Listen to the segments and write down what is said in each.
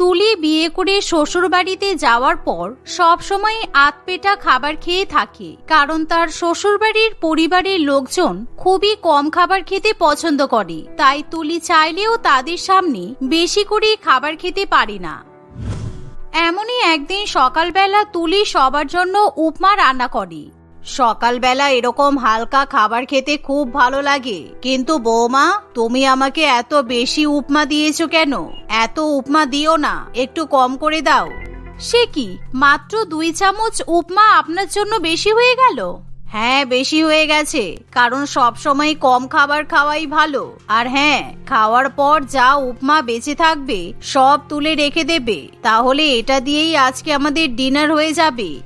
তুলি বিয়ে করে শ্বশুর বাড়িতে যাওয়ার পর সব সময় আতপেটা খাবার খেয়ে থাকে, কারণ তার শ্বশুর বাড়ির পরিবারের লোকজন খুবই কম খাবার খেতে পছন্দ করে। তাই তুলি চাইলেও তাদের সামনে বেশি করে খাবার খেতে পারে না। এমনই একদিন সকালবেলা তুলি সবার জন্য উপমা রান্না করে। সকালবেলা এরকম হালকা খাবার খেতে খুব ভালো লাগে। কিন্তু বৌমা, তুমি আমাকে এত বেশি উপমা দিয়েছ কেন? এত উপমা দিও না, একটু কম করে দাও। সে কি, মাত্র দুই চামচ উপমা আপনার জন্য বেশি হয়ে গেল? হ্যাঁ বেশি হয়ে গেছে, কারণ সব সময় কম খাবার খাওয়াই ভালো। আর হ্যাঁ খাওয়ার পর যা উপমা বেঁচে থাকবে, সব তুলে রেখে দেবে। তাহলে এটা দিয়েই আজকে আমাদের ডিনার হয়ে যাবে।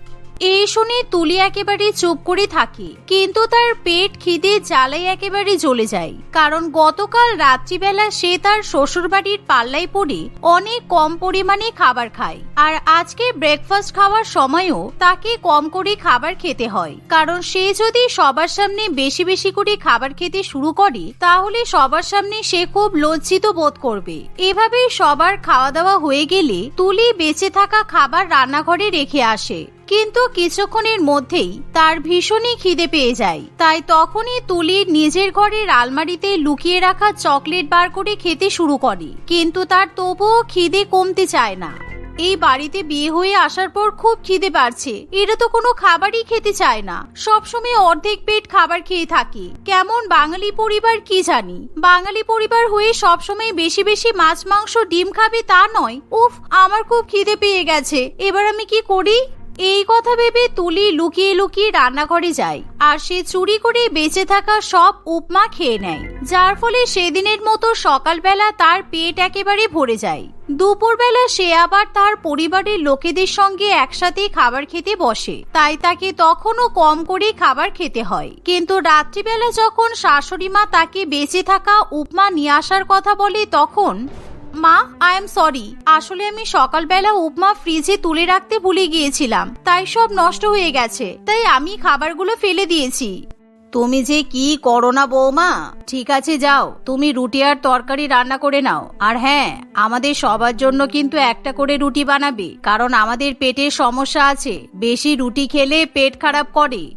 এই শুনে তুলি একেবারে চুপ করে থাকে, কিন্তু তার পেট খিদে জ্বালাই একেবারে জ্বলে যায়। কারণ গতকাল রাত্রিবেলা সে তার শ্বশুর বাড়ির পাল্লায় পড়ে অনেক কম পরিমাণে খাবার খায়। আর আজকে ব্রেকফাস্ট খাওয়ার সময়ও তাকে কম করে খাবার খেতে হয়। কারণ সে যদি সবার সামনে বেশি বেশি করে খাবার খেতে শুরু করে, তাহলে সবার সামনে সে খুব লজ্জিত বোধ করবে। এভাবেই সবার খাওয়া দাওয়া হয়ে গেলে তুলি বেঁচে থাকা খাবার রান্নাঘরে রেখে আসে। কিন্তু কিছুক্ষণের মধ্যেই তার ভীষণই খিদে পেয়ে যায়। তাই তখনই তুলি নিজের ঘরের আলমারিতে লুকিয়ে রাখা চকলেট বার করে খেতে শুরু করে। কিন্তু তার তবুও খিদে কমতে চায় না। এই বাড়িতে বিয়ে হয়ে আসার পর খুব খিদে বাড়ছে। এরা তো কোনো খাবারই খেতে চায় না। সবসময় অর্ধেক পেট খাবার খেয়ে থাকে। কেমন বাঙালি পরিবার কি জানি। বাঙালি পরিবার হয়ে সবসময় বেশি বেশি মাছ, মাংস, ডিম খাবে তা নয়। উফ, আমার খুব খিদে পেয়ে গেছে। এবার আমি কি করি? এই কথা ভেবে তুলি লুকিয়ে লুকিয়ে রান্নাঘরে যায়, আর সে চুরি করে বেঁচে থাকা সব উপমা খেয়ে নেয়, যার ফলে সেদিনের মতো সকালবেলা তার পেট একেবারে ভরে যায়। দুপুরবেলা সে আবার তার পরিবারের লোকেদের সঙ্গে একসাথে খাবার খেতে বসে, তাই তাকে তখনও কম করে খাবার খেতে হয়। কিন্তু রাত্রিবেলা যখন শাশুড়ি মা তাকে বেঁচে থাকা উপমা নিয়ে আসার কথা বলে, তখন মা আই এম সরি আসলে আমি সকালবেলা উপমা ফ্রিজে তুলে রাখতে ভুলে গিয়েছিলাম। তাই সব নষ্ট হয়ে গেছে। তাই আমি খাবারগুলো ফেলে দিয়েছি। তুমি যে কি করো না বৌমা? ঠিক আছে, যাও। তুমি রুটি আর তরকারি রান্না করে নাও। আর হ্যাঁ আমাদের সবার জন্য কিন্তু একটা করে রুটি বানাবে। কারণ আমাদের পেটের সমস্যা আছে। বেশি রুটি খেলে পেট খারাপ করে।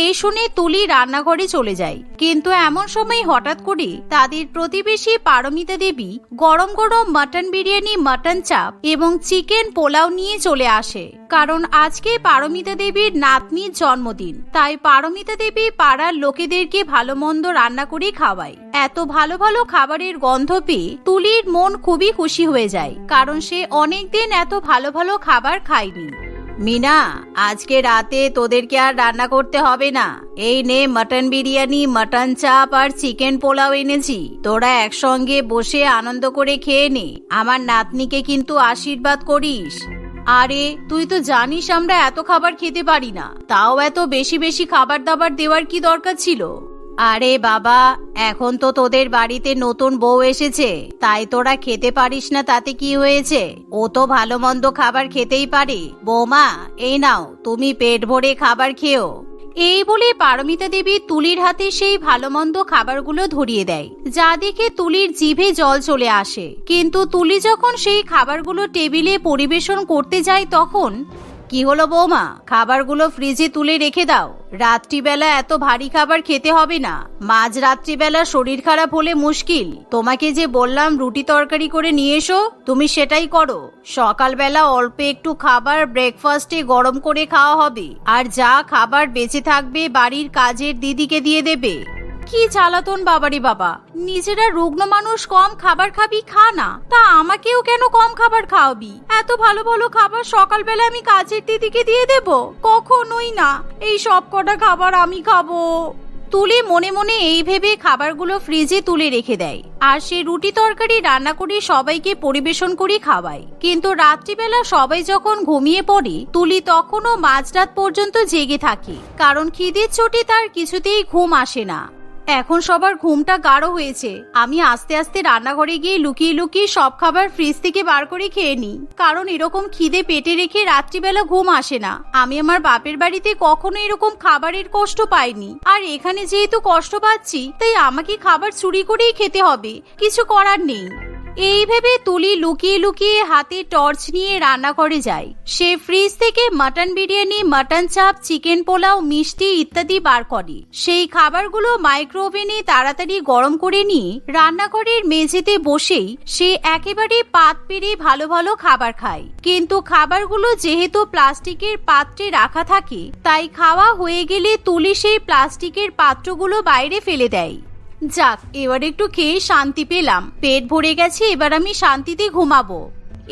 এই শুনে তুলি রান্নাঘরে চলে যায়। কিন্তু এমন সময় হঠাৎ করে তাদের প্রতিবেশী পারমিতা দেবী গরম গরম মাটন বিরিয়ানি, মাটন চাপ এবং চিকেন পোলাও নিয়ে চলে আসে। কারণ আজকে পারমিতা দেবীর নাতনির জন্মদিন। তাই পারমিতা দেবী পাড়ার লোকেদেরকে ভালো মন্দ রান্না করে খাওয়ায়। এত ভালো ভালো খাবারের গন্ধ পেয়ে তুলির মন খুবই খুশি হয়ে যায়। কারণ সে অনেকদিন এত ভালো ভালো খাবার খায়নি। মিনা, আজকে রাতে তোদেরকে আর রান্না করতে হবে না। এই নে মটন বিরিয়ানি, মটন চাপ আর চিকেন পোলাও এনেছি। তোরা একসঙ্গে বসে আনন্দ করে খেয়ে নে। আমার নাতনিকে কিন্তু আশীর্বাদ করিস। আরে, তুই তো জানিস আমরা এত খাবার খেতে পারি না। তাও এত বেশি বেশি খাবার দাবার দেওয়ার কি দরকার ছিল? আরে বাবা, এখন তো তোদের বাড়িতে নতুন বউ এসেছে। তাই তোরা খেতে পারিস না, তাতে কি হয়েছে? ও তো ভালো মন্দ খাবার খেতেই পারে। বৌমা, এই নাও, তুমি পেট ভরে খাবার খেও। এই বলে পারমিতা দেবী তুলির হাতে সেই ভালো মন্দ খাবারগুলো ধরিয়ে দেয়। যা দেখে তুলির জিভে জল চলে আসে। কিন্তু তুলি যখন সেই খাবারগুলো টেবিলে পরিবেশন করতে যায় তখন কি হলো বৌমা? খাবারগুলো ফ্রিজে তুলে রেখে দাও। রাত্রিবেলা এত ভারী খাবার খেতে হবে না। মাঝ রাত্রিবেলা শরীর খারাপ হলে মুশকিল। তোমাকে যে বললাম রুটি তরকারি করে নিয়ে এসো, তুমি সেটাই করো। সকালবেলা অল্প একটু খাবার ব্রেকফাস্টে গরম করে খাওয়া হবে। আর যা খাবার বেঁচে থাকবে বাড়ির কাজের দিদিকে দিয়ে দেবে। কি জ্বালাতন বাবারে বাবা? নিজেরা রুগ্ন মানুষ কম খাবার খাবি, খা না। তা আমাকেও কেন কম খাবার খাওয়াবি? এত ভালো ভালো খাবার সকালবেলা আমি কাজের দিদিকে দিয়ে দেব? কখনোই না। এই সব কটা খাবার আমি খাব। তুলে মনে মনে এই ভেবে খাবারগুলো ফ্রিজে তুলে রেখে দেয়। আর সে রুটি তরকারি রান্না করে সবাইকে পরিবেশন করে খাওয়ায়। কিন্তু রাত্রিবেলা সবাই যখন ঘুমিয়ে পড়ে, তুলি তখনও মাঝরাত পর্যন্ত জেগে থাকে। কারণ খিদের চোটে তার কিছুতেই ঘুম আসে না। এখন সবার ঘুমটা গাঢ় হয়েছে। আমি আস্তে আস্তে রান্নাঘরে গিয়ে লুকিয়ে লুকিয়ে সব খাবার ফ্রিজ থেকে বার করে খেয়ে নিই। কারণ এরকম খিদে পেটে রেখে রাত্রিবেলা ঘুম আসে না। আমি আমার বাপের বাড়িতে কখনো এরকম খাবারের কষ্ট পাইনি। আর এখানে যেহেতু কষ্ট পাচ্ছি, তাই আমাকে খাবার চুরি করেই খেতে হবে। কিছু করার নেই। এই ভেবে তুলি লুকিয়ে লুকিয়ে হাতে টর্চ নিয়ে রান্নাঘরে যায়। সে ফ্রিজ থেকে mutton biryani, mutton chaap, chicken pulao, মিষ্টি ইত্যাদি বার করে। সেই খাবারগুলো মাইক্রোওভেনে তাড়াতাড়ি গরম করে নিয়ে রান্নাঘরের মেঝেতে বসেই সে একেবারে পাত পেরে ভালো ভালো খাবার খায়। কিন্তু খাবারগুলো যেহেতু প্লাস্টিকের পাত্রে রাখা থাকে, তাই খাওয়া হয়ে গেলে তুলি সেই প্লাস্টিকের পাত্রগুলো বাইরে ফেলে দেয়। যাক, এবার একটু খেয়ে শান্তি পেলাম। পেট ভরে গেছে, এবার আমি শান্তিতে ঘুমাবো।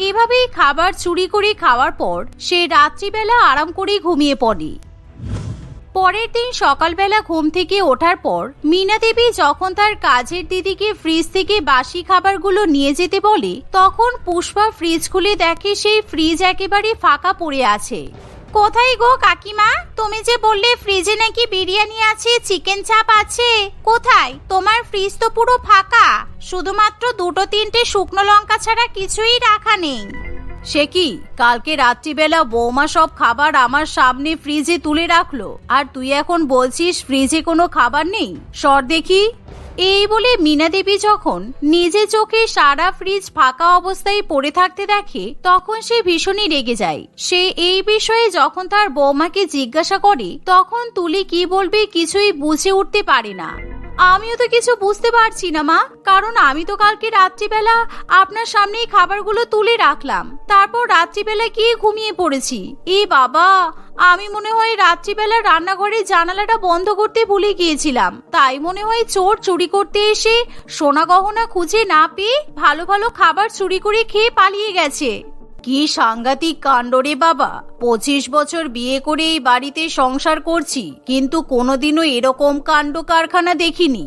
এভাবেই খাবার চুরি করে খাওয়ার পর সে রাত্রিবেলা আরাম করে ঘুমিয়ে পড়ে। পরের দিন সকালবেলা ঘুম থেকে ওঠার পর মিনা দেবী যখন তার কাজের দিদিকে ফ্রিজ থেকে বাসি খাবারগুলো নিয়ে যেতে বলে, তখন পুষ্পা ফ্রিজ খুলে দেখে সেই ফ্রিজ একেবারে ফাঁকা পড়ে আছে। কোথায় গো কাকিমা? তুমি যে বললে ফ্রিজে নাকি বিরিয়ানি আছে চিকেন চাপ আছে, কোথায়? তোমার ফ্রিজ তো পুরো ফাঁকা। শুধুমাত্র দুটো তিনটে শুকনো লঙ্কা ছাড়া কিছুই রাখা নেই। সে কি? কালকে রাত্রিবেলা বৌমা সব খাবার আমার সামনে ফ্রিজে তুলে রাখল। আর তুই এখন বলছিস ফ্রিজে কোনো খাবার নেই? সর দেখি। এই বলে মিনা দেবী যখন নিজে চোখে সারা ফ্রিজ ফাঁকা অবস্থায় পড়ে থাকতে দেখে, তখন সে ভীষণই রেগে যায়। সে এই বিষয়ে যখন তার বৌমাকে জিজ্ঞাসা করে, তখন তুলি কি বলবে কিছুই বুঝে উঠতে পারে না। আমিও তো কিছু বুঝতে পারছি না, মা। কারণ আমি তো কালকে রাত্রিবেলা আপনার সামনেই খাবারগুলো তুলে রাখলাম। তারপর রাত্রিবেলা গিয়ে ঘুমিয়ে পড়েছি। এ বাবা, আমি মনে হয় রাত্রিবেলা রান্নাঘরের জানালাটা বন্ধ করতে ভুলে গিয়েছিলাম। তাই মনে হয় চোর চুরি করতে এসে সোনা গহনা খুঁজে না পেয়ে ভালো ভালো খাবার চুরি করে খেয়ে পালিয়ে গেছে। কি সাংঘাতিক কাণ্ড রে বাবা। পঁচিশ বছর বিয়ে করে এই বাড়িতে সংসার করছি, কিন্তু কোনোদিনও এরকম কাণ্ড কারখানা দেখিনি।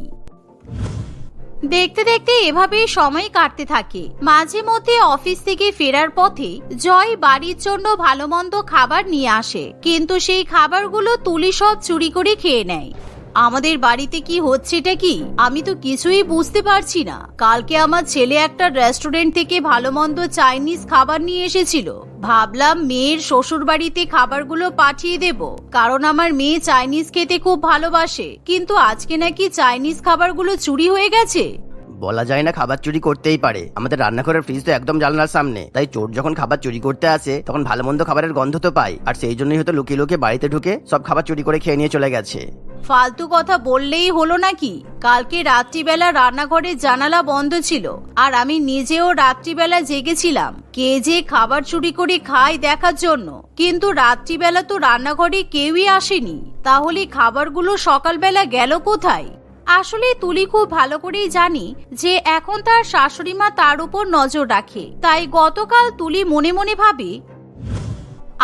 দেখতে দেখতে এভাবেই সময় কাটতে থাকে। মাঝে মধ্যে অফিস থেকে ফেরার পথে জয় বাড়ির জন্য ভালো মন্দ খাবার নিয়ে আসে, কিন্তু সেই খাবারগুলো তুলি সব চুরি করে খেয়ে নেয়। আমাদের বাড়িতে কি হচ্ছেটা কি? আমি তো কিছুই বুঝতে পারছি না। কালকে আমার ছেলে একটা রেস্টুরেন্ট থেকে ভালো মন্দ চাইনিজ খাবার নিয়ে এসেছিল। ভাবলাম মেয়ের শ্বশুর বাড়িতে খাবারগুলো পাঠিয়ে দেব। কারণ আমার মেয়ে চাইনিজ খেতে খুব ভালোবাসে। কিন্তু আজকে নাকি চাইনিজ খাবারগুলো চুরি হয়ে গেছে? বলা যায় না খাবার চুরি করতেই পারে। আমাদের রান্নাঘরের ফ্রিজ তো একদম জানলার সামনে। তাই চোর যখন খাবার চুরি করতে আসে, তখন ভালো মন্দ খাবারের গন্ধ তো পায় আর সেই জন্যই হয়তো লুকিয়ে লুকিয়ে বাড়িতে ঢুকে সব খাবার চুরি করে খেয়ে নিয়ে চলে গেছে। ফালতু কথা বললেই হলো নাকি? কালকে রাত্রিবেলা রান্নাঘরের জানালা বন্ধ ছিল, আর আমি নিজেও রাত্রিবেলা জেগেছিলাম। কে যে খাবার চুরি করে খায় দেখার জন্য। কিন্তু রাত্রিবেলা তো রান্নাঘরে কেউই আসেনি। তাহলে খাবারগুলো সকালবেলা গেল কোথায়? আসলে তুলি খুব ভালো করেই জানি যে এখন তার শাশুড়ি মা তার উপর নজর রাখে। তাই গতকাল তুলি মনে মনে ভাবে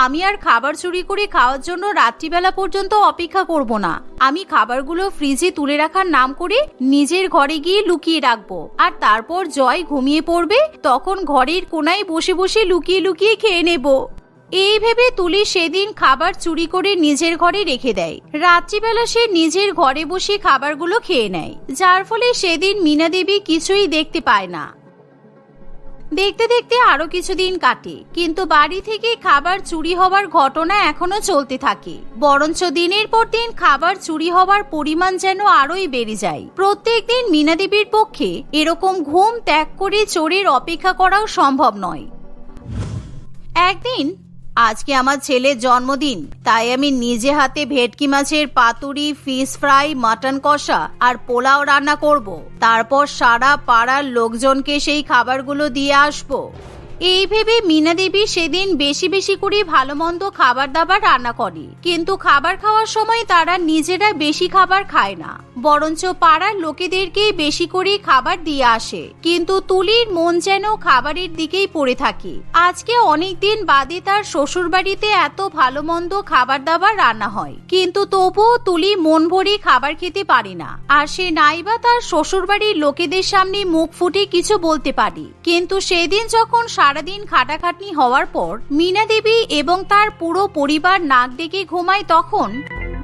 আমি আর খাবার চুরি করে খাওয়ার জন্য রাত্রিবেলা পর্যন্ত অপেক্ষা করব না। আমি খাবারগুলো ফ্রিজে তুলে রাখার নাম করে নিজের ঘরে গিয়ে লুকিয়ে রাখব। আর তারপর জয় ঘুমিয়ে পড়বে, তখন ঘরের কোনায় বসে বসে লুকিয়ে লুকিয়ে খেয়ে নেব। এই ভেবে তুলি সেদিন খাবার চুরি করে নিজের ঘরে রেখে দেয়। রাত্রিবেলা সে নিজের ঘরে বসে খাবারগুলো খেয়ে নেয়, যার ফলে সেদিন মিনা দেবী কিছুই দেখতে পায় না। দেখতে দেখতে আরও কিছুদিন কাটে, কিন্তু বাড়ি থেকে খাবার চুরি হওয়ার ঘটনা এখনও চলতে থাকে। বরঞ্চ দিনের পর দিন খাবার চুরি হওয়ার পরিমাণ যেন আরোই বেড়ে যায়। প্রত্যেক দিন মিনাদেবীর পক্ষে এরকম ঘুম ত্যাগ করে চোরের অপেক্ষা করাও সম্ভব নয়। একদিন আজকে আমার ছেলের জন্মদিন তাই আমি নিজে হাতে ভেটকি মাছের পাতুরি ফিশ ফ্রাই মাটন কষা আর পোলাও রান্না করব। তারপর সারা পাড়ার লোকজনকে সেই খাবারগুলো দিয়ে আসব এই ভেবে মিনা দেবী সেদিন বেশি বেশি করে ভালো মন্দ খাবার দাবার রান্না করে। কিন্তু খাবার খাওয়ার সময় তারা নিজেরা বেশি খাবার খায় না। বরঞ্চ পাড়ার লোকেদেরকে বেশি করে খাবার দিয়ে আসে। কিন্তু তুলির মন যেন খাবারের দিকেই পড়ে থাকে। আজকে অনেকদিন বাদে তার শ্বশুর বাড়িতে এত ভালো মন্দ খাবার দাবার রান্না হয়। কিন্তু তবুও তুলি মন ভরে খাবার খেতে পারে না। আর সে নাইবা তার শ্বশুর বাড়ির লোকেদের সামনে মুখ ফুটে কিছু বলতে পারে। কিন্তু সেদিন যখন সারাদিন খাটাখাটনি হওয়ার পর মিনা দেবী এবং তার পুরো পরিবার নাক ডেকে ঘুমায় তখন।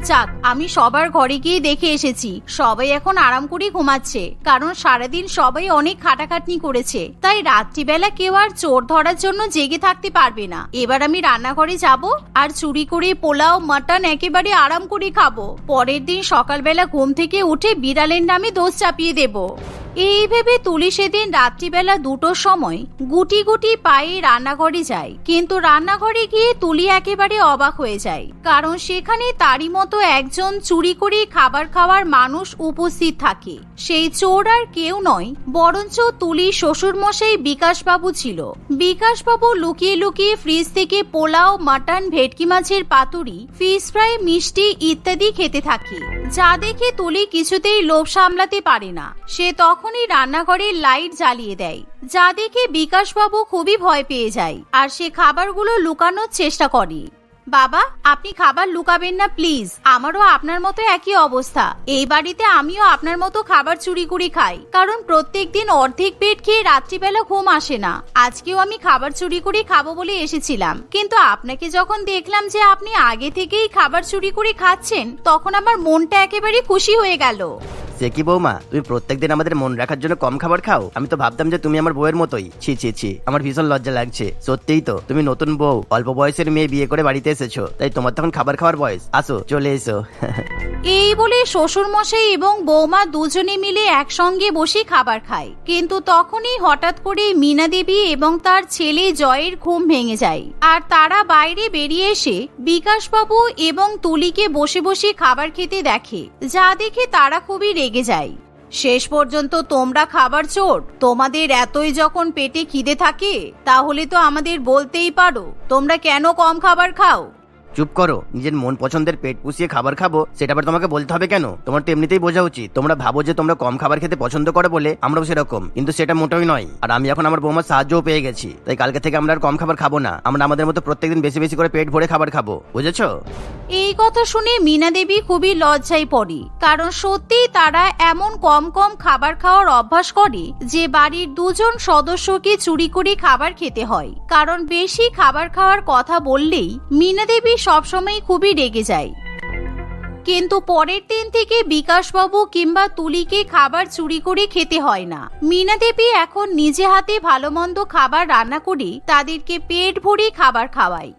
যাক, আমি সবার ঘরে গিয়ে দেখে এসেছি, সবাই এখন আরাম করে ঘুমাচ্ছে, কারণ সারাদিন সবাই অনেক খাটাখাটনি করেছে। তাই রাত্রিবেলা কেউ আর চোর ধরার জন্য জেগে থাকতে পারবে না। এবার আমি রান্নাঘরে যাব আর চুরি করে পোলাও, মাটন একেবারে আরাম করে খাব। পরের দিন সকালবেলা ঘুম থেকে উঠে বিড়ালের নামে দোষ চাপিয়ে দেবো। এই ভেবে তুলি সেদিন রাত্রিবেলা দুটোর সময় গুটি গুটি পায়ে রান্নাঘরে যায়। কিন্তু রান্নাঘরে গিয়ে তুলি একেবারে অবাক হয়ে যায়। কারণ সেখানে তারই মতো একজন চুরি করে খাবার খাওয়ার মানুষ উপস্থিত থাকে। সেই চোর আর কেউ নয়, বরঞ্চ তুলি শ্বশুর মশাই বিকাশবাবু ছিল। বিকাশবাবু লুকিয়ে লুকিয়ে ফ্রিজ থেকে পোলাও মাটন ভেটকি মাছের পাতুরি ফিশ ফ্রাই মিষ্টি ইত্যাদি খেতে থাকে। যা দেখে তুলি কিছুতেই লোভ সামলাতে পারে না। সে তখনই রান্নাঘরের লাইট জ্বালিয়ে দেয়, যা দেখে বিকাশবাবু খুবই ভয় পেয়ে যায় আর সে খাবারগুলো লুকানোর চেষ্টা করে। বাবা, আপনি খাবার লুকাবেন না প্লিজ, আমারও আপনার মতো একই অবস্থা। এই বাড়িতে আমিও আপনার মতো খাবার চুরি করে খাই, কারণ প্রত্যেক দিন অর্ধেক পেট খেয়ে রাত্রিবেলা ঘুম আসে না। আজকেও আমি খাবার চুরি করে খাব বলে এসেছিলাম। কিন্তু আপনাকে যখন দেখলাম যে আপনি আগে থেকেই খাবার চুরি করে খাচ্ছেন, তখন আমার মনটা একেবারে খুশি হয়ে গেল। সে কি বৌমা, তুমি প্রত্যেকদিন আমাদের মন রাখার জন্য কম খাবার খাও? আমি তো ভাবতাম যে তুমি আমার বউয়ের মতোই। ছি ছি ছি, আমার ভীষণ লজ্জা লাগছে। সত্যিই তো, তুমি নতুন বউ, অল্প বয়সের মেয়ে বিয়ে করে বাড়িতে এসেছ। তাই তোমার তখন খাবার খাওয়ার বয়স। আসো, চলে এসো। এই বলে শ্বশুর মশাই এবং বৌমা দুজনে মিলে একসঙ্গে বসে খাবার খায়। কিন্তু তখনই হঠাৎ করে মীনা দেবী এবং তার ছেলে জয়ের ঘুম ভেঙে যায়। আর তারা বাইরে বেরিয়ে এসে বিকাশবাবু এবং তুলিকে বসে বসে খাবার খেতে দেখে। যা দেখে তারা খুবই রেগে যাই শেষ পর্যন্ত তোমরা খাবার চোর। তোমাদের এতই যখন পেটে খিদে থাকে, তাহলে তো আমাদের বলতেই পারো, তোমরা কেন কম খাবার খাও? চুপ করো, নিজের মন পছন্দের পেট পুষিয়ে খাবার খাব, সেটা আবার তোমাকে বলতে হবে কেন? তোমার তো এমনিতেই বোঝা উচিত। তোমরা ভাবো যে তোমরা কম খাবার খেতে পছন্দ করো বলে আমরাও সেরকম, কিন্তু সেটা মোটেই নয়। আর আমি এখন আমার বৌমার সাহায্যও পেয়ে গেছি, তাই কালকে থেকে আমরা আর কম খাবার খাব না। আমরা আমাদের মতো প্রত্যেকদিন বেশি বেশি করে পেট ভরে খাবার খাব, বুঝেছ? এই কথা শুনে মীনা দেবী খুবই লজ্জায় পড়ে, কারণ সত্যি তারা এমন কম কম খাবার খাওয়ার অভ্যাস করে যে বাড়ির দুজন সদস্যকে চুরি করে খাবার খেতে হয়। কারণ বেশি খাবার খাওয়ার কথা বললেই মীনা দেবী সবসময় খুবই রেগে যায়। কিন্তু পরের দিন থেকে বিকাশবাবু কিংবা তুলিকে খাবার চুরি করে খেতে হয় না। মীনা দেবী এখন নিজে হাতে ভালো মন্দ খাবার রান্না করে তাদেরকে পেট ভরে খাবার খাওয়ায়।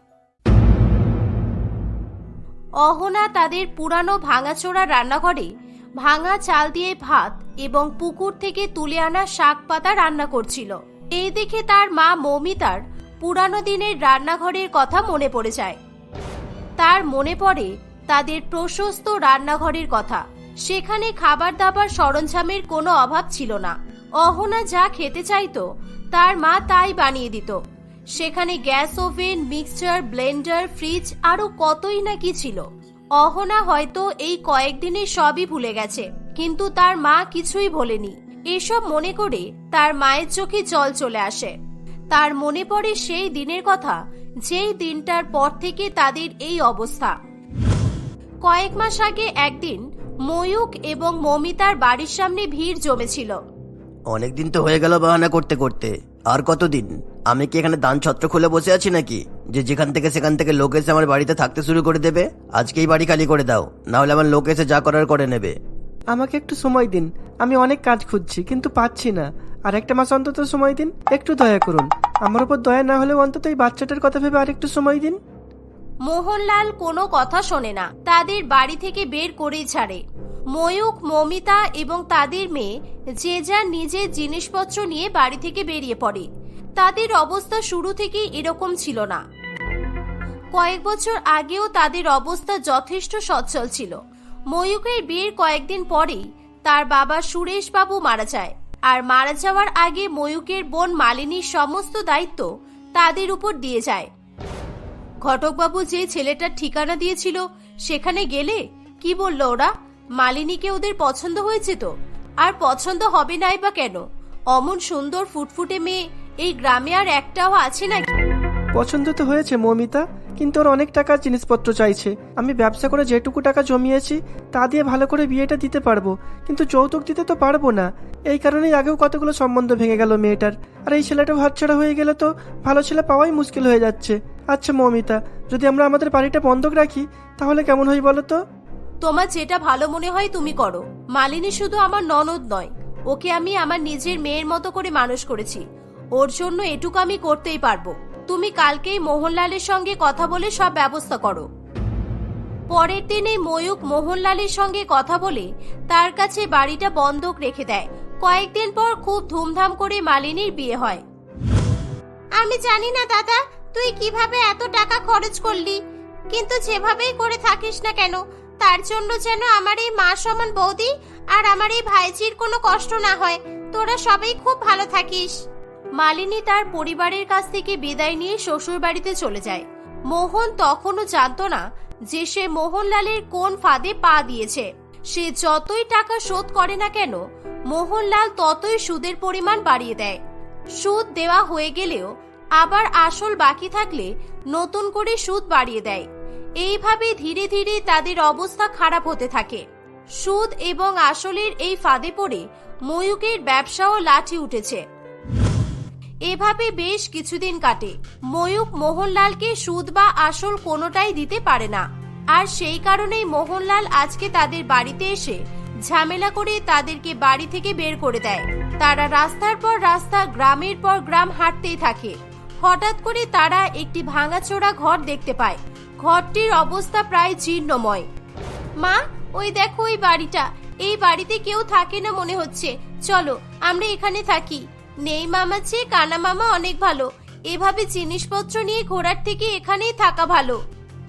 অহনা তাদের পুরানো ভাঙাচোরা রান্নাঘরে ভাঙা চাল দিয়ে ভাত এবং পুকুর থেকে তুলে আনা শাক পাতা রান্না করছিল। এই দেখে তার মা মৌমিতার পুরানো দিনের রান্নাঘরের কথা মনে পড়ে যায়। তার মনে পড়ে তাদের প্রশস্ত রান্নাঘরের কথা। সেখানে খাবার দাবার সরঞ্জামের কোনো অভাব ছিল না। অহনা যা খেতে চাইতো, তার মা তাই বানিয়ে দিত। সেখানে gas oven, mixture, blender, fridge আরও কতই না কি ছিল। অহনা হয়তো এই কয়েকদিনে সবই ভুলে গেছে, কিন্তু তার মা কিছুই ভোলেনি এসব মনে করে তার মায়ের চোখে জল চলে আসে। তার মনে পড়ে সেই দিনের কথা যেই দিনটার পর থেকে তাদের এই অবস্থা। কয়েক মাস আগে একদিন ময়ূক এবং মমিতার বাড়ির সামনে ভিড় জমেছিল। অনেকদিন তো হয়ে গেল বাহানা করতে করতে। আর কতদিন? আমি কি এখানে দান ছত্র খুলে বসে আছি নাকি? যে যেখান থেকে সেখান থেকে লোক এসে আমার বাড়িতে থাকতে শুরু করে দেবে? আজকেই বাড়ি খালি করে দাও না হলে আমার লোক এসে যা করার করে নেবে। আমাকে একটু সময় দিন আমি অনেক কাজ খুঁজছি কিন্তু পাচ্ছি না। আর একটা মাস অন্তত সময় দিন। একটু দয়া করুন। আমার উপর দয়া না হলেও অন্তত এই বাচ্চাটার কথা ভেবে আর একটু সময় দিন। মোহনলাল কোনো কথা শোনে না। তাদের বাড়ি থেকে বের করেই ছাড়ে। ময়ূক মমিতা এবং তাদের মেয়ে যে যা নিজের জিনিসপত্র নিয়ে বাড়ি থেকে বেরিয়ে পড়ে। তাদের অবস্থা শুরু থেকেই এরকম ছিল না। কয়েক বছর আগেও তাদের অবস্থা যথেষ্ট সচ্ছল ছিল। ময়ূকের বিয়ের কয়েকদিন পরেই তার বাবা সুরেশ বাবু মারা যায়। আর মারা যাওয়ার আগে ময়ূকের বোন মালিনীর সমস্ত দায়িত্ব তাদের উপর দিয়ে যায়। ঘটকবাবু যে ছেলেটার ঠিকানা দিয়েছিল, সেখানে গেলে কি বলল ওরা? মালিনীকে ওদের পছন্দ হয়েছে তো? আর পছন্দ হবে নাই বা কেন? অমন সুন্দর ফুটফুটে মেয়ে এই গ্রামে আর একটাও আছে নাকি? পছন্দ তো হয়েছে মমিতা, কিন্তু ওর অনেক টাকার জিনিসপত্র চাইছে। আমি ব্যবসা করে যেটুকু টাকা জমিয়েছি, তা দিয়ে ভালো করে বিয়েটা দিতে পারব। কিন্তু যৌতুক দিতে তো পারব না। এই কারণেই আগেও কতগুলো সম্বন্ধ ভেঙে গেল মেয়েটার। আর এই ছেলেটা হাতছাড়া হয়ে গেলে তো ভালো ছেলে পাওয়াই মুশকিল হয়ে যাচ্ছে। আচ্ছা মমিতা, যদি আমরা আমাদের বাড়িটা বন্ধক রাখি, তাহলে কেমন হয় বলো তো? তোমার যেটা ভালো মনে হয় তুমি করো। মালিনী শুধু আমার ননদ নয়, ওকে আমি আমার নিজের মেয়ের মতো করে মানুষ করেছি। ওর জন্য এটুকু আমি করতেই পারব। তুমি কালকেই মোহনলালের সঙ্গে কথা বলে সব ব্যবস্থা করো। পরের দিনে ময়ূক মোহনলালের সঙ্গে কথা বলে তার কাছে বাড়িটা বন্ধক রেখে দেয়। কয়েকদিন পর খুব ধুমধাম করে মালিনীর বিয়ে হয়। আমি জানি না দাদা, তুই কীভাবে এত টাকা খরচ করলি? কিন্তু যেভাবেই করে থাকিস না কেন, তার জন্য যেন আমার এই মা সমান বৌদি আর আমার এই ভাইজির কোনো কষ্ট না হয়। তোরা সবাই খুব ভালো থাকিস। মালিনী তার পরিবারের কাছ থেকে বিদায় নিয়ে শ্বশুর বাড়িতে চলে যায়। মোহন তখনও জানতো না যে সে মোহনলালের কোন ফাঁদে পা দিয়েছে। সে যতই টাকা শোধ করে না কেন, মোহনলাল ততই সুদের পরিমাণ বাড়িয়ে দেয়। সুদ দেওয়া হয়ে গেলেও আবার আসল বাকি থাকলে নতুন করে সুদ বাড়িয়ে দেয়। এইভাবে ধীরে ধীরে তাদের অবস্থা খারাপ হতে থাকে। সুদ এবং আসলের এই ফাঁদে পড়ে ময়ূকের ব্যবসাও লাঠি উঠেছে। এভাবে বেশ কিছুদিন কাটে। ময়ূক মোহনলালকে সুদ বা আসল কোনোটাই দিতে পারে না। আর সেই কারণেই মোহনলাল আজকে তাদের বাড়িতে এসে ঝামেলা করে তাদেরকে বাড়ি থেকে বের করে দেয়। তারা রাস্তার পর রাস্তা, গ্রামের পর গ্রাম হাঁটতেই থাকে। হঠাৎ করে তারা একটি ভাঙাচোরা ঘর দেখতে পায়। ঘরটির অবস্থা প্রায় জীর্ণময়। মা, ওই দেখো ওই বাড়িটা। এই বাড়িতে কেউ থাকে না মনে হচ্ছে। চলো, আমরা এখানে থাকি। নেই মামা চেয়ে কানা মামা অনেক ভালো। এভাবে জিনিসপত্র নিয়ে ঘোরার থেকে এখানেই থাকা ভালো।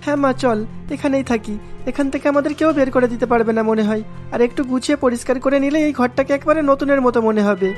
হ্যাঁ মা চল এখানেই থাকি। এখান থেকে আমাদের কেউ বের করে দিতে পারবে না মনে হয়। আর একটু গুছিয়ে পরিষ্কার করে নিলে এই ঘরটাকে একবারে নতুনের মতো মনে হবে।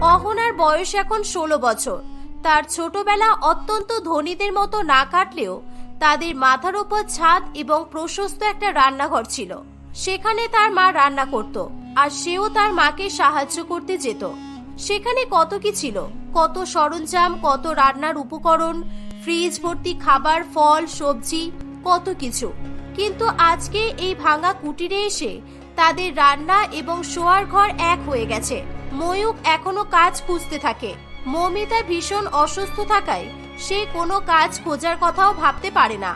অহনার বয়স এখন ষোলো বছর। তার ছোটবেলা অত্যন্ত ধনীদের মতো না কাটলেও তাদের মাথার ওপর ছাদ এবং প্রশস্ত একটা রান্নাঘর ছিল। সেখানে তার মা রান্না করত আর সেও তার মাকে সাহায্য করতে যেত। সেখানে কত কি ছিল? কত সরঞ্জাম, কত রান্নার উপকরণ ফ্রিজ ভর্তি খাবার, ফল, সবজি, কত কিছু। কিন্তু আজকে এই ভাঙা কুটিরে এসে তাদের রান্না এবং শোয়ার ঘর এক হয়ে গেছে। ময়ূক এখনও কাজ খুঁজতে থাকে। মমিতা ভীষণ অসুস্থ থাকায় সে কোনো কাজ খোঁজার কথাও ভাবতে পারে না।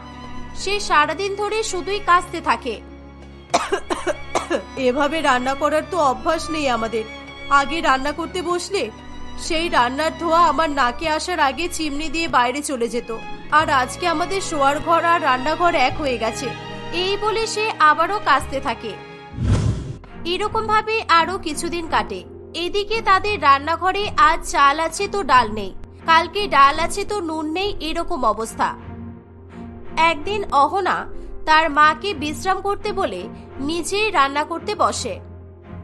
সে সারাদিন ধরে শুধুই কাঁচতে থাকে। এভাবে রান্না করার তো অভ্যাস নেই আমাদের। আগে রান্না করতে বসলে সেই রান্নার ধোয়া আমার নাকে আসার আগে চিমনি দিয়ে বাইরে চলে যেত। আর আজকে আমাদের শোয়ার ঘর আর রান্নাঘর এক হয়ে গেছে। এই বলে সে আবারও কাঁচতে থাকে। এরকম ভাবে আরও কিছুদিন কাটে। এদিকে তাদের রান্নাঘরে আজ চাল আছে তো ডাল নেই। কালকে ডাল আছে তো নুন নেই এরকম অবস্থা। একদিন অহনা তার মাকে বিশ্রাম করতে বলে নিজেই রান্না করতে বসে।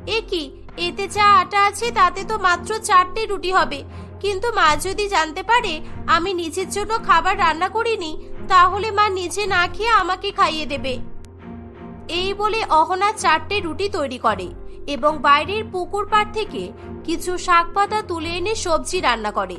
এ কি এতে যা আটা আছে তাতে তো মাত্র চারটে রুটি হবে। কিন্তু মা যদি জানতে পারে আমি নিজের জন্য খাবার রান্না করিনি, তাহলে মা নিজে না খেয়ে আমাকে খাইয়ে দেবে। এই বলে অহনা চারটে রুটি তৈরি করে এবং বাইরের পুকুর পাড় থেকে কিছু শাক পাতা তুলে এনে সবজি রান্না করে।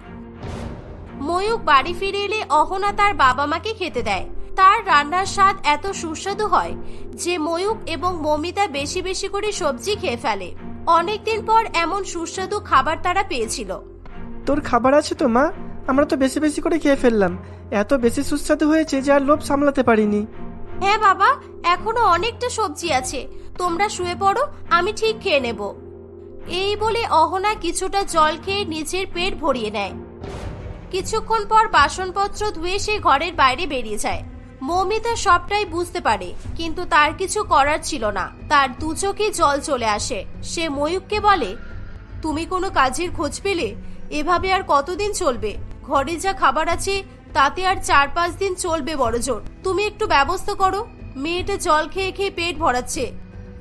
ময়ূক বাড়ি ফিরে এলে অহনা তার বাবা মাকে খেতে দেয়। তার রান্নার স্বাদ এত সুস্বাদু হয় যে ময়ূক এবং মমিতা বেশি বেশি করে সবজি খেয়ে ফেলে। অনেকদিন পর এমন সুস্বাদু খাবার তারা পেয়েছিল। তোর খাবার আছে তো মা? আমরা তো বেশি বেশি করে খেয়ে ফেললাম। এত বেশি সুস্বাদু হয়েছে যে আর লোভ সামলাতে পারিনি। হ্যাঁ বাবা এখনও অনেকটা সবজি আছে। তোমরা শুয়ে পড়ো আমি ঠিক খেয়ে নেব। এই বলে অহনা কিছুটা জল খেয়ে নিজের পেট ভরিয়ে নেয়। কিছুক্ষণ পর বাসনপত্র ধুয়ে সে ঘরের বাইরে বেরিয়ে যায়। মৌমিতা সবটাই বুঝতে পারে, কিন্তু তার কিছু করার ছিল না। তার দু চোখে জল চলে আসে। সে ময়ূককে বলে, তুমি কোনো কাজের খোঁজ পেলে? এভাবে আর কতদিন চলবে? ঘরে যা খাবার আছে, তাতে আর চার পাঁচ দিন চলবে বড়জোর। তুমি একটু ব্যবস্থা করো। মেয়েটা জল খেয়ে খেয়ে পেট ভরাচ্ছে।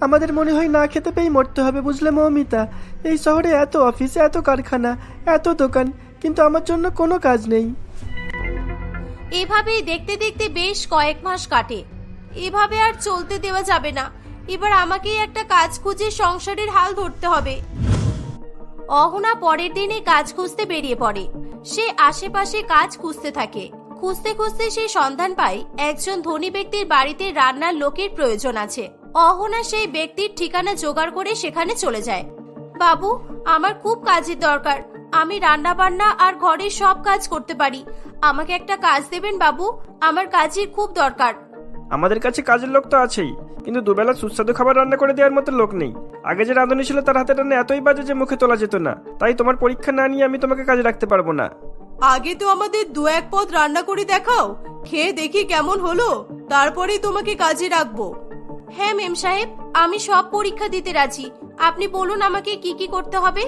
আমাদের মনে হয় না খেতে পেয়ে মরতে হবে, বুঝলে মৌমিতা? এই শহরে এত অফিস, এত কারখানা, এত দোকান, কিন্তু আমার জন্য কোনো কাজ নেই। এভাবেই দেখতে দেখতে বেশ কয়েক মাস কাটে। এভাবে আর চলতে দেওয়া যাবে না। এবার আমাকেই একটা কাজ খুঁজে সংসারের হাল ধরতে হবে। অহনা পরের দিনে কাজ খুঁজতে বেরিয়ে পড়ে। সে আশেপাশে কাজ খুঁজতে থাকে। খুঁজতে খুঁজতে সে সন্ধান পায় একজন ধনী ব্যক্তির বাড়িতে রান্নার লোকের প্রয়োজন আছে। অহনা সেই ব্যক্তির ঠিকানা জোগাড় করে সেখানে চলে যায়। বাবু, আমার খুব কাজের দরকার। আমি রান্না বান্না আর ঘরের সব কাজ করতে পারি। আমাকে একটা কাজ দেবেন বাবু। আমার কাজের খুব দরকার। আমাদের কাছে কাজের লোক তো আছেই কিন্তু দুবেলা সুস্বাদু খাবার রান্না করে দেওয়ার মতো লোক নেই। আগে যে রাঁধুনি ছিল তার হাতে রান্না এতই বাজে যে মুখে তোলা যেত না। তাই তোমার পরীক্ষা না নিয়ে আমি তোমাকে কাজে রাখতে পারব না। আগে তো আমাদের দু এক পদ রান্না করে দেখাও খেয়ে দেখি কেমন হলো তারপরেই তোমাকে কাজে রাখব। হ্যাঁ মেম সাহেব আমি সব পরীক্ষা দিতে রাজি। আপনি বলুন আমাকে কি কি করতে হবে?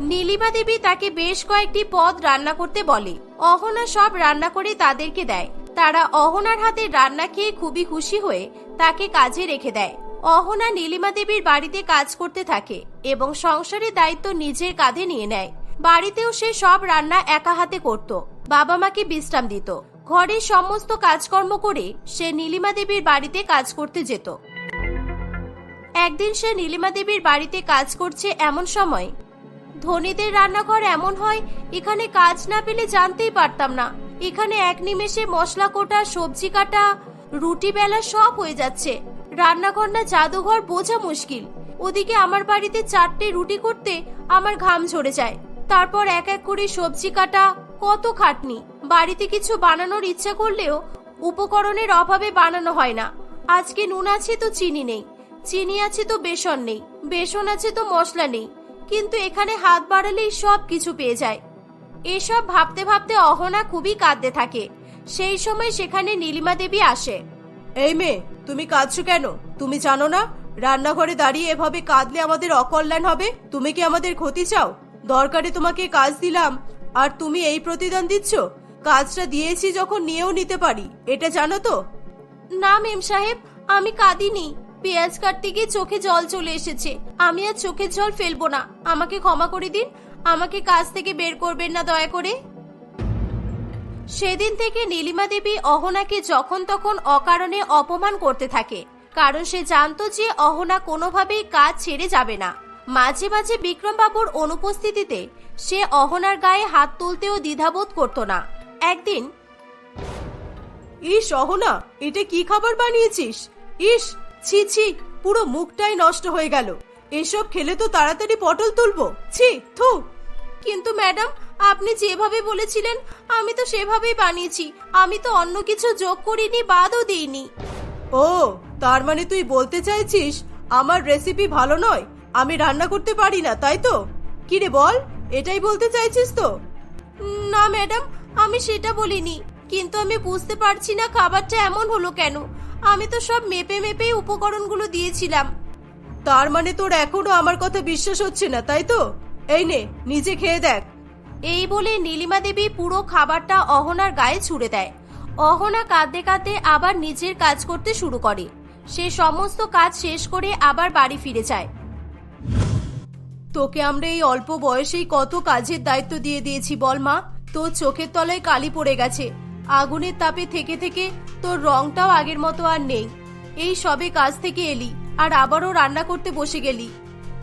নীলিমা দেবী তাকে বেশ কয়েকটি পদ রান্না করতে বলে। অহনা সব রান্না করে তাদেরকে দেয়। তারা অহনার হাতে রান্না খেয়ে খুবই খুশি হয়ে তাকে কাজে রেখে দেয়। অহনা নীলিমা দেবীর বাড়িতে কাজ করতে থাকে এবং সংসারের দায়িত্ব নিজের কাঁধে নিয়ে নেয়। বাড়িতেও সে সব রান্না একা হাতে করত। বাবা মাকে বিশ্রাম দিত। ঘরের সমস্ত কাজকর্ম করে সে নীলিমা দেবীর বাড়িতে কাজ করতে যেত। একদিন সে নীলিমা দেবীর বাড়িতে কাজ করছে এমন সময় ধনীদের রান্নাঘর এমন হয়, এখানে কাজ না পেলে জানতেই পারতাম না। এখানে এক নিমেষে মশলা কোটা, সবজি কাটা, রুটি বেলা সব হয়ে যাচ্ছে। রান্নাঘর না জাদুঘর বোঝা মুশকিল। ওদিকে আমার বাড়িতে চারটে রুটি করতে আমার ঘাম ঝরে যায়। তারপর এক এক করে সবজি কাটা, কত খাটনি। বাড়িতে কিছু বানানোর ইচ্ছা করলেও উপকরণের অভাবে বানানো হয় না। আজকে নুন আছে তো চিনি নেই। চিনি আছে তো বেসন নেই। বেসন আছে তো মশলা নেই। কিন্তু এখানে হাত বাড়ালেই সব কিছু পেয়ে যায়। এসব ভাবতে ভাবতে অহনা খুবই কাঁদতে থাকে। সেই সময় সেখানে নীলিমা দেবী আসে। এই মেয়ে তুমি কাঁদছো কেন? তুমি জানো না? রান্নাঘরে দাঁড়িয়ে এভাবে কাঁদলে আমাদের অকল্যাণ হবে? তুমি কি আমাদের ক্ষতি চাও? দরকারে তোমাকে কাজ দিলাম। আর তুমি এই প্রতিদান দিচ্ছ? কাজটা দিয়েছি যখন নিয়েও নিতে পারি। এটা জানো তো? না মেম সাহেব আমি কাঁদিনি। পেঁয়াজ কাটতে গিয়ে চোখে জল চলে এসেছে। আমি আর চোখের জল ফেলব না। আমাকে ক্ষমা করে দিন। আমাকে কাজ থেকে বের করবেন না দয়া করে। সেদিন থেকে নীলিমা দেবী অহনাকে যখন তখন অকারণে অপমান করতে থাকে। কারণ সে জানতো যে অহনা কোনোভাবেই কাজ ছেড়ে যাবে না। মাঝে মাঝে বিক্রমবাবুর অনুপস্থিতিতে সে অহনার গায়ে হাত তুলতেও দ্বিধাবোধ করত না। একদিন, ইস অহনা, এটা কি খাবার বানিয়েছিস? ইস ছি ছি, পুরো মুখটাই নষ্ট হয়ে গেল। এসব খেলে তো তাড়াতাড়ি পটল তুলবো। ছি, থু। কিন্তু ম্যাডাম, আপনি যেভাবে বলেছিলেন, আমি তো সেভাবেই বানিয়েছি। আমি তো অন্য কিছু যোগ করিনি, বাদও দিইনি। ও, তার মানে তুই বলতে চাইছিস, আমার রেসিপি ভালো নয়? আমি রান্না করতে পারি না, তাই তো? কি রে, বল, এটাই বলতে চাইছিস তো? না, ম্যাডাম, আমি সেটা বলিনি। কিন্তু আমি বুঝতে পারছি না, খাবারটা এমন হলো কেন? আমি তো সব মেপে মেপেই উপকরণগুলো দিয়েছিলাম। তার মানে তোর এখনও আমার কথা বিশ্বাস হচ্ছে না তাই তো? এই নে নিজে খেয়ে দেখ। এই বলে নীলিমা দেবী পুরো খাবারটা অহনার গায়ে ছুড়ে দেয়। অহনা কাঁদতে কাঁদতে আবার নিজের কাজ করতে শুরু করে। সে সমস্ত কাজ শেষ করে আবার বাড়ি ফিরে যায়। তোকে আমরা এই অল্প বয়সেই কত কাজের দায়িত্ব দিয়ে দিয়েছি বল মা। তোর চোখের তলায় কালি পড়ে গেছে। আগুনের তাপে থেকে থেকে তোর রংটাও আগের মতো আর নেই। এই সবে কাজ থেকে এলি আর আবারও রান্না করতে বসে গেলি।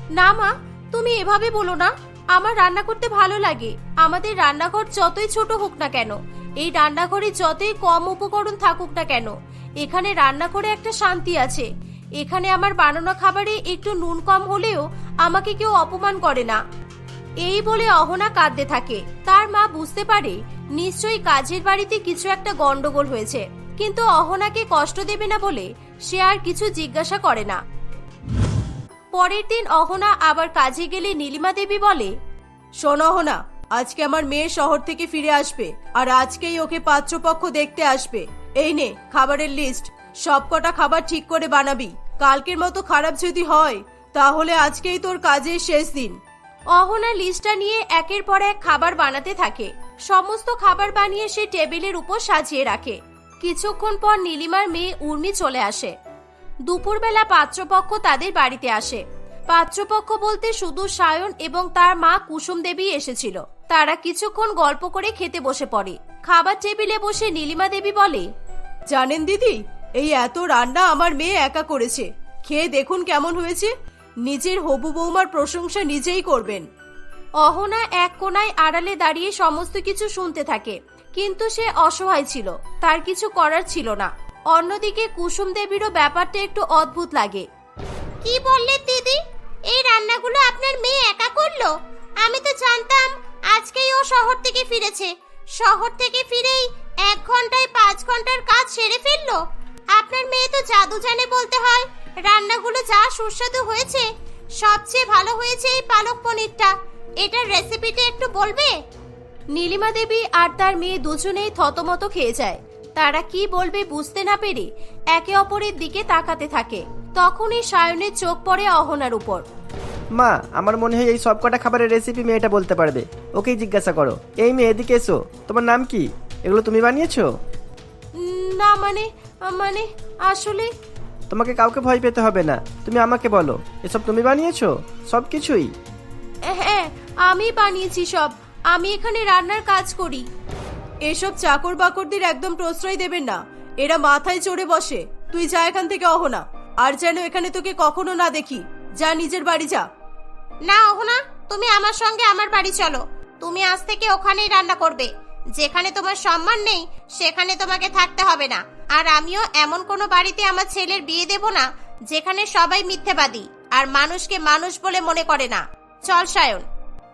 না মা, তুমি এভাবে বলো না। আমার রান্না করতে ভালো লাগে। আমাদের রান্নাঘর যতই ছোট হোক না কেন, এই রান্নাঘরে যতই কম উপকরণ থাকুক না কেন, এখানে রান্না করে একটা শান্তি আছে। এখানে আমার বানানো খাবারে একটু নুন কম হলেও আমাকে কেউ অপমান করে না। এই বলে অহনা কাঁদতে থাকে। তার মা বুঝতে পারে নিশ্চয়ই কাজের বাড়িতে কিছু একটা গন্ডগোল হয়েছে, কিন্তু অহনাকে কষ্ট দেবে না বলে সে আর কিছু জিজ্ঞাসা করে না। পরের দিন অহনা আবার কাজে গেলে নীলিমা দেবী বলে, শোনো অহনা, আজকে আমার মেয়ে শহর থেকে ফিরে আসবে আর আজকেই ওকে পাত্রপক্ষ দেখতে আসবে। এই নে, খাবারের লিস্ট সব কটা খাবার ঠিক করে বানাবি। কালকের মতো খারাপ যদি হয়, তাহলে আজকেই তোর কাজের শেষ দিন। অহনা লিস্টটা নিয়ে একের পর এক খাবার বানাতে থাকে। সমস্ত খাবার বানিয়ে সে টেবিলের উপর সাজিয়ে রাখে। কিছুক্ষণ পর নীলিমার মেয়ে উর্মি চলে আসে। দুপুরবেলা পাত্রপক্ষ তাদের বাড়িতে আসে। পাত্রপক্ষ বলতে শুধু সায়ন এবং তার মা কুসুম দেবী এসেছিল। তারা কিছুক্ষণ গল্প করে খেতে বসে পড়ে। খাবার টেবিলে বসে নীলিমা দেবী বলে, জানেন দিদি, এই এত রান্না আমার মেয়ে একা করেছে। খেয়ে দেখুন কেমন হয়েছে। নিজের হবু বৌমার প্রশংসা নিজেই করবেন। অহনা এক কোনায় আড়ালে দাঁড়িয়ে সমস্ত কিছু শুনতে থাকে। কিন্তু সে অসহায় ছিল, তার কিছু করার ছিল না। অন্যদিকে কুসুম দেবীরও ব্যাপারটা একটু অদ্ভুত লাগে। কি বললে দিদি? এই রান্নাগুলো আপনার মেয়ে একা করল? আমি তো জানতাম আজকেই ও শহর থেকে ফিরেছে। শহর থেকে ফিরেই এক ঘন্টায় পাঁচ ঘণ্টার কাজ সেরে ফেলল। আপনার মেয়ে তো জাদু জানে বলতে হয় রান্নাগুলো যা সুস্বাদু হয়েছে সবচেয়ে ভালো হয়েছে এই পালক পনিরটা। এটার রেসিপিটা একটু বলবে? নীলিমা দেবী আর তার মেয়ে দুজনেই থতমত খেয়ে যায়। তারা কি বলবে বুঝতে না পেরে একে অপরের দিকে তাকাতে থাকে। তখনই সায়নের চোখ পড়ে অহনার উপর। মা আমার মনে হয় এই সব কটা খাবারের রেসিপি মেয়েটা বলতে পারবে। ওকেই জিজ্ঞাসা করো। এই মেয়ে এদিকে এসো। তোমার নাম কি? এগুলো তুমি বানিয়েছো? না মানে মানে আসলে তোমাকে কাউকে ভয় পেতে হবে না। তুমি আমাকে বলো এসব তুমি বানিয়েছো? সব কিছুই? হ্যাঁ আমি বানিয়েছি সব। আমি এখানে রান্নার কাজ করি। এসব চাকর বাকরদের একদম প্রশ্রয় দেবেন না। এরা মাথায় চড়ে বসে। তুই যা এখান থেকে অহনা। আর যেন এখানে তোকে কখনো না দেখি। যা নিজের বাড়ি যা। না অহনা তুমি আমার সঙ্গে আমার বাড়ি চলো। তুমি আজ থেকে ওখানেই রান্না করবে। যেখানে তোমার সম্মান নেই, সেখানে তোমাকে থাকতে হবে না। আর আমিও এমন কোনো বাড়িতে আমার ছেলের বিয়ে দেব না, যেখানে সবাই মিথ্যেবাদী আর মানুষকে মানুষ বলে মনে করে না। চল, সায়ন।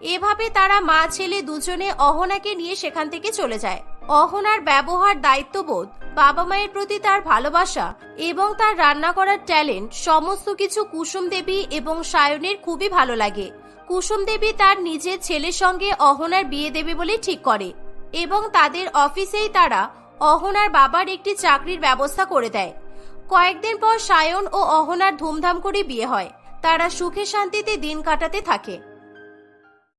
এভাবে তারা মা, ছেলে দুজনে অহনাকে নিয়ে সেখান থেকে চলে যায়। অহনার ব্যবহার দায়িত্ববোধ, বাবা মায়ের প্রতি তার ভালোবাসা এবং তার রান্না করার ট্যালেন্ট, সমস্ত কিছু কুসুম দেবী এবং সায়নের খুবই ভালো লাগে। কুসুম দেবী তার নিজের ছেলের সঙ্গে অহনার বিয়ে দেবে বলে ঠিক করে। এবং তাদের অফিসেই তারা অহনার বাবার একটি চাকরির ব্যবস্থা করে দেয়। কয়েকদিন পর সায়ন ও অহনার ধুমধাম করে বিয়ে হয়। তারা সুখে শান্তিতে দিন কাটাতে থাকে।